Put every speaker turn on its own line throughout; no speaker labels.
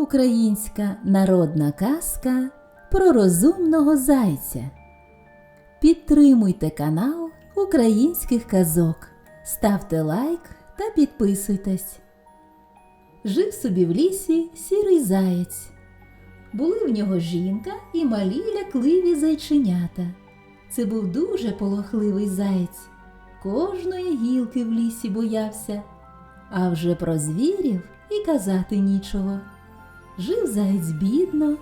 Українська народна казка про розумного зайця. Підтримуйте канал українських казок, ставте лайк та підписуйтесь. Жив собі в лісі сірий заєць. Були в нього жінка і малі лякливі зайченята. Це був дуже полохливий заєць. Кожної гілки в лісі боявся, а вже про звірів і казати нічого. Жив заєць бідно.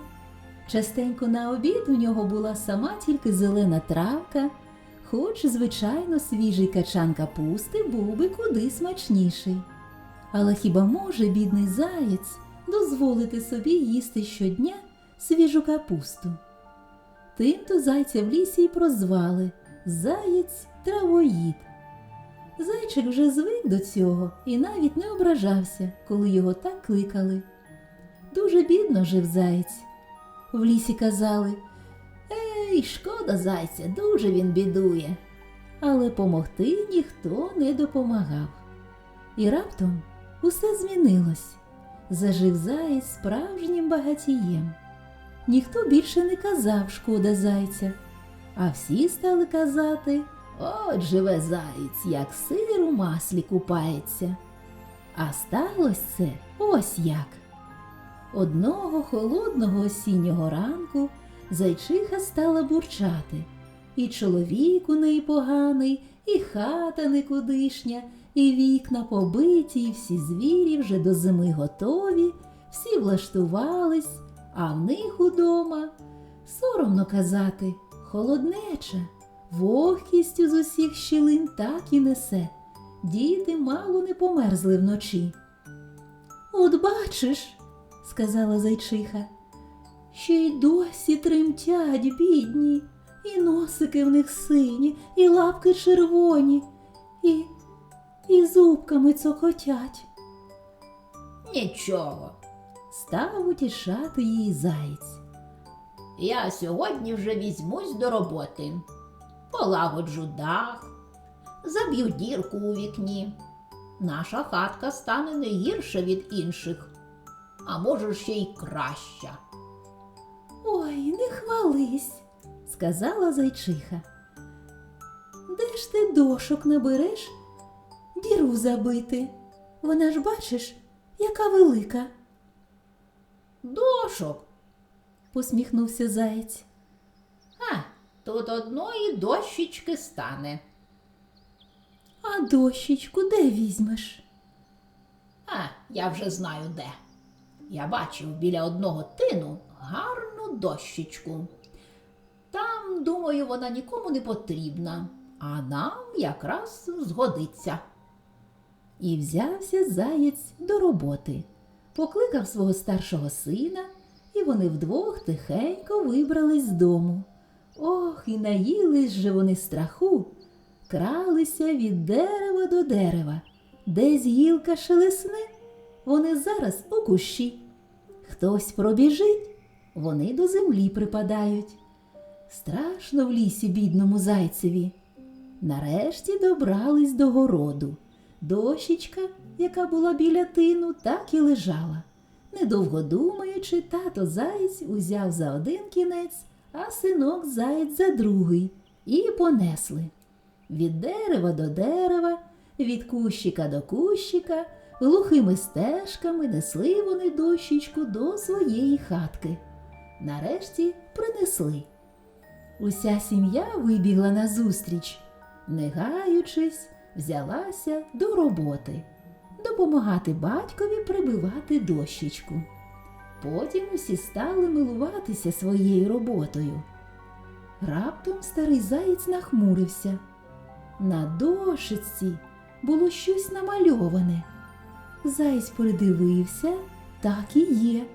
Частенько на обід у нього була сама тільки зелена травка, хоч, звичайно, свіжий качан капусти був би куди смачніший. Але хіба може бідний заєць дозволити собі їсти щодня свіжу капусту? Тим-то зайця в лісі й прозвали Заєць травоїд. Зайчик вже звик до цього і навіть не ображався, коли його так кликали. Дуже бідно жив заєць. В лісі казали Ей, шкода зайця, дуже він бідує. Але помогти ніхто не допомагав. І раптом усе змінилось. Зажив заєць справжнім багатієм. Ніхто більше не казав шкода зайця, а всі стали казати От живе заєць, як сир у маслі купається. А сталося це ось як. Одного холодного осіннього ранку зайчиха стала бурчати, і чоловік у неї поганий, і хата никудишня, і вікна побиті, і всі звірі вже до зими готові, всі влаштувались, а в них удома соромно казати, холоднеча, вогкістю з усіх щілин так і несе. Діти мало не померзли вночі. От бачиш, сказала зайчиха, ще й досі тремтять бідні, і носики в них сині, і лапки червоні, і, і зубками цокотять.
Нічого,
Став утішати її заєць.
я сьогодні вже візьмусь до роботи. Полагоджу дах, заб'ю дірку у вікні. Наша хатка стане не гірша від інших, а може ще й краща.
Ой, не хвались, сказала зайчиха. Де ж ти дошок набереш? Діру забити. Вона ж бачиш, яка велика,
Дошок.
посміхнувся заєць.
А, тут одної дощечки стане.
А дощечку де візьмеш?
А, я вже знаю де. Я бачив біля одного тину гарну дощечку. Там, думаю, вона нікому не потрібна, а нам якраз згодиться.
І взявся заєць до роботи, покликав свого старшого сина, і вони вдвох тихенько вибрались з дому. Ох, і наїлись же вони страху, кралися від дерева до дерева, десь гілка шелесне, вони зараз у кущі. Хтось пробіжить, вони до землі припадають. Страшно в лісі бідному зайцеві. Нарешті добрались до городу. Дощечка, яка була біля тину, так і лежала. Недовго думаючи, тато заєць узяв за один кінець, а синок заєць за другий, і понесли. Від дерева до дерева, від кущика до кущика, глухими стежками несли вони дощечку до своєї хатки. Нарешті принесли. Уся сім'я вибігла назустріч, не гаючись, взялася до роботи, допомагати батькові прибивати дощечку. Потім усі стали милуватися своєю роботою. Раптом старий заєць нахмурився. На дошиці було щось намальоване. Заєць придивився, так і є.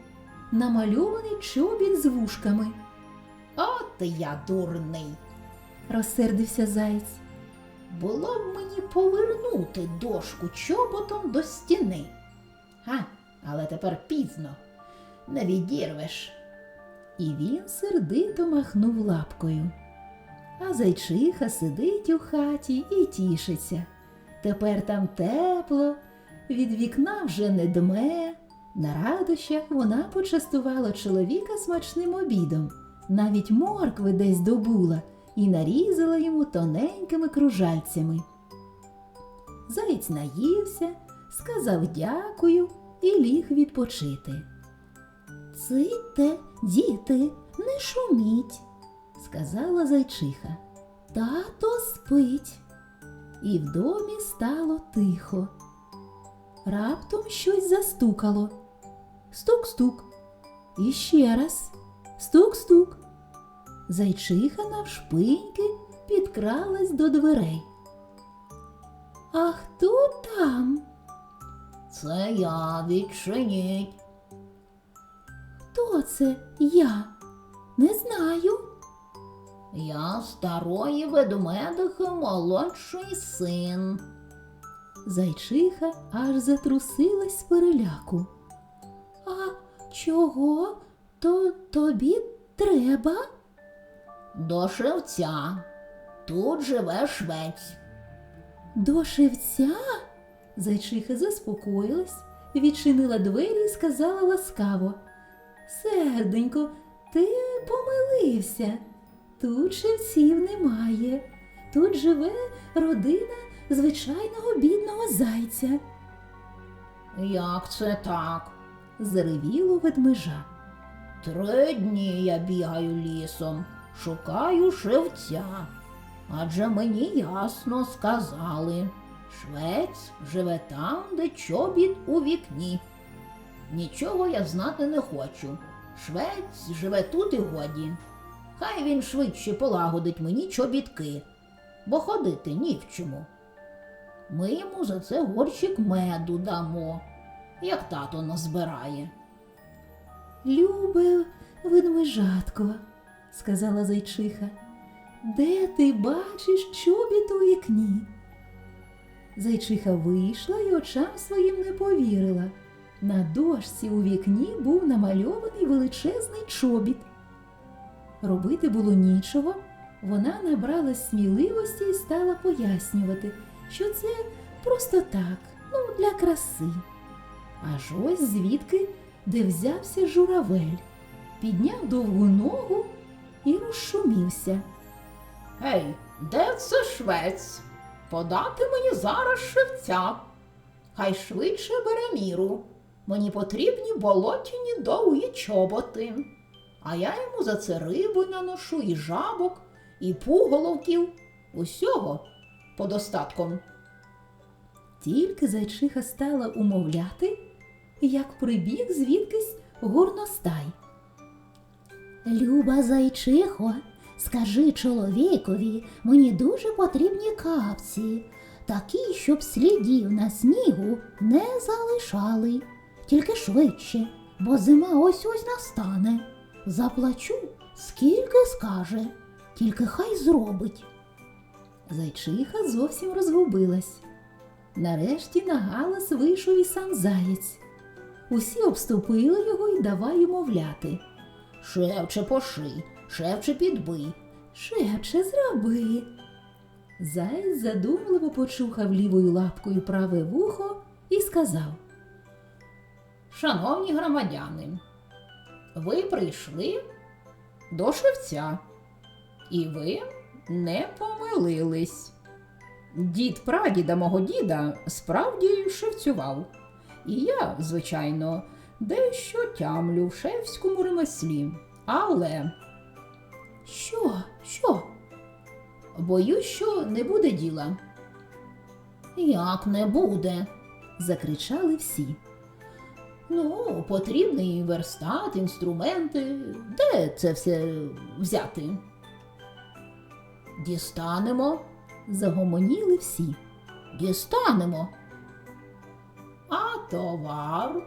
Намальований чобіт з вушками.
От я дурний.
Розсердився заєць.
Було б мені повернути дошку чоботом до стіни. Га, але тепер пізно. Не відірвеш.
І він сердито махнув лапкою. А зайчиха сидить у хаті і тішиться. Тепер там тепло, від вікна вже не дме, На радощах вона почастувала чоловіка смачним обідом, навіть моркви десь добула і нарізала йому тоненькими кружальцями. Заєць наївся, сказав дякую і ліг відпочити. Ците, діти, не шуміть, сказала зайчиха. Тато спить. І в домі стало тихо. Раптом щось застукало. Стук-стук. І ще раз. Стук-стук. Зайчиха навшпиньки підкралась до дверей. А хто там?
Це я відчиніть.
Хто це я? Не знаю.
Я старої ведмедихи молодший син.
Зайчиха аж затрусилась з переляку. А чого то тобі треба?
До шевця. Тут живе швець.
До шевця? Зайчиха заспокоїлась, відчинила двері і сказала ласкаво. Серденько, ти помилився. Тут шевців немає. Тут живе родина звичайного бідного зайця.
Як це так?
Заревіло ведмежа.
Три дні я бігаю лісом, шукаю шевця. Адже мені ясно сказали, швець живе там, де чобіт у вікні. Нічого я знати не хочу. Швець живе тут і годі. Хай він швидше полагодить мені чобітки, бо ходити ні в чому. Ми йому за це горщик меду дамо, як тато назбирає.
Любе ведмежатко, сказала зайчиха, де ти бачиш чобіт у вікні? Зайчиха вийшла і очам своїм не повірила. На дошці у вікні був намальований величезний чобіт. Робити було нічого, вона набралась сміливості і стала пояснювати, що це просто так, ну, для краси. Аж ось звідки, де взявся журавель, підняв довгу ногу і розшумівся.
Гей, де це швець? Подати мені зараз шевця. Хай швидше бере міру. Мені потрібні болотяні довгі чоботи. А я йому за це риби наношу і жабок, і пуголовків, усього подостатком.
Тільки зайчиха стала умовляти, як прибіг звідкись горностай.
Люба зайчихо, скажи чоловікові, мені дуже потрібні капці, такі, щоб слідів на снігу не залишали. Тільки швидше, бо зима ось ось настане. Заплачу, скільки скаже, тільки хай зробить.
Зайчиха зовсім розгубилась. Нарешті на галас вийшов і сам заєць. Усі обступили його і давай умовляти.
Шевче поши, шевче підбий.
Шепче, зроби. Заєць задумливо почухав лівою лапкою праве вухо і сказав.
Шановні громадяни, ви прийшли до шевця, і ви не помилились. Дід прадіда мого діда справді шевцював, і я, звичайно, дещо тямлю в шевському ремеслі. Але
Що? Що?
боюсь, що не буде діла. Як не буде?
закричали всі.
Ну, потрібний верстат, інструменти. Де це все взяти? Дістанемо,
Загомоніли всі.
дістанемо. А товар,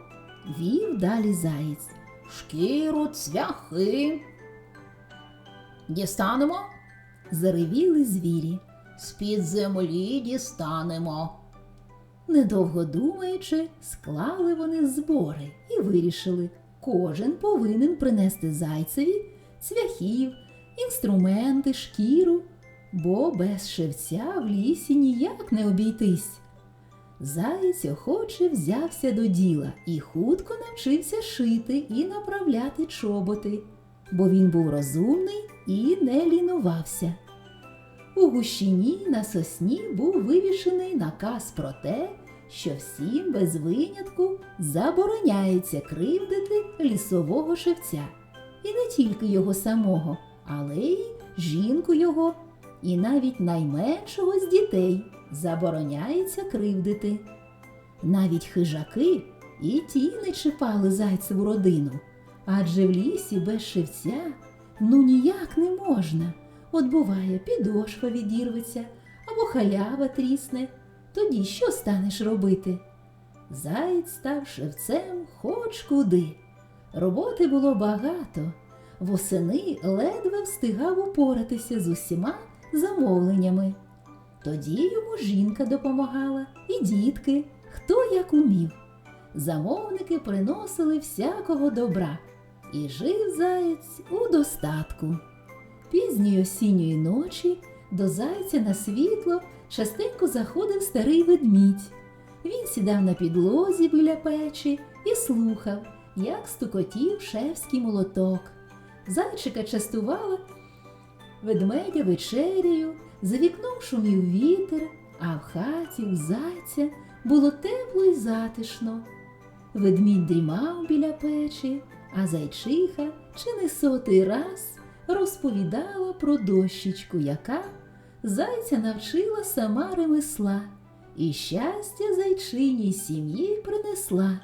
Вів далі заєць.
шкіру, цвяхи. Дістанемо,
Заревіли звірі.
з-під землі дістанемо.
Недовго думаючи, склали вони збори і вирішили, кожен повинен принести зайцеві цвяхів, інструменти, шкіру, бо без шевця в лісі ніяк не обійтись. Заєць охоче взявся до діла і хутко навчився шити і направляти чоботи, бо він був розумний і не лінувався. У гущині на сосні був вивішений наказ про те, що всім без винятку забороняється кривдити лісового шевця. І не тільки його самого, але й жінку його, і навіть найменшого з дітей забороняється кривдити. Навіть хижаки і ті не чіпали зайцеву родину, адже в лісі без шевця ну ніяк не можна. От буває, підошва відірветься або халява трісне. Тоді що станеш робити? Заєць став шевцем хоч куди. Роботи було багато. Восени ледве встигав упоратися з усіма замовленнями. Тоді йому жінка допомагала і дітки, хто як умів. Замовники приносили всякого добра, і жив заєць у достатку. Пізньої осінньої ночі до зайця на світло частенько заходив старий ведмідь. Він сідав на підлозі біля печі і слухав, як стукотів шефський молоток. Зайчика частувала ведмедя вечерею, за вікном шумів вітер, а в хаті у зайця було тепло й затишно. Ведмідь дрімав біля печі, а зайчиха чи не сотий раз розповідала про дощечку, яка зайця навчила сама ремесла і щастя зайчиній сім'ї принесла.